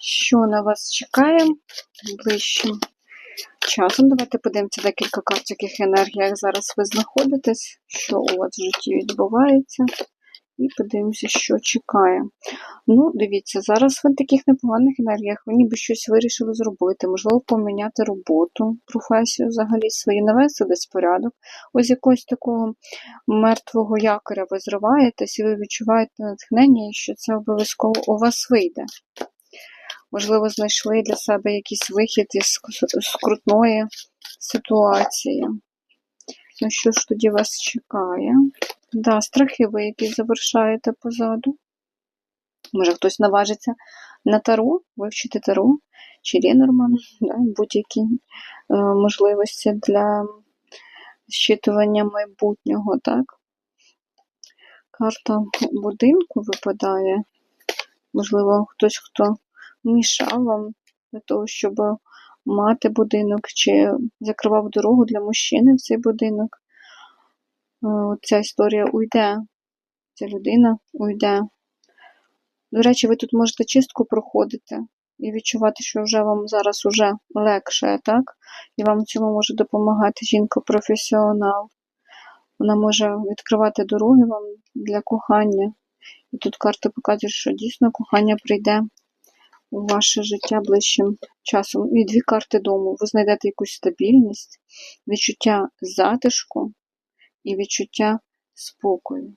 Що на вас чекає ближчим часом? Давайте подивимося декілька карт, в яких енергіях зараз ви знаходитесь, що у вас в житті відбувається. І подивимося, що чекає. Ну, дивіться, зараз ви в таких непоганих енергіях, ви ніби щось вирішили зробити, можливо, поміняти роботу, професію взагалі свою, навести десь порядок. Ось якогось такого мертвого якоря ви зриваєтесь і ви відчуваєте натхнення, що це обов'язково у вас вийде. Можливо, знайшли для себе якийсь вихід із скрутної ситуації. Ну, що ж тоді вас чекає? Да, страхи ви якісь завершаєте позаду. Може, хтось наважиться на таро, вивчити таро чи Ленорман, да, будь-які е, можливості для зчитування майбутнього, так? Карта будинку випадає. Можливо, хтось, хто мішав вам для того, щоб мати будинок, чи закривав дорогу для мужчини в цей будинок. Е, Ця історія уйде, ця людина уйде. До речі, ви тут можете чистку проходити і відчувати, що вже вам зараз уже легше, так? І вам в цьому може допомагати жінка-професіонал. Вона може відкривати дороги вам для кохання. І тут карти показують, що дійсно кохання прийде у ваше життя ближчим часом. І дві карти дому. Ви знайдете якусь стабільність, відчуття затишку і відчуття спокою.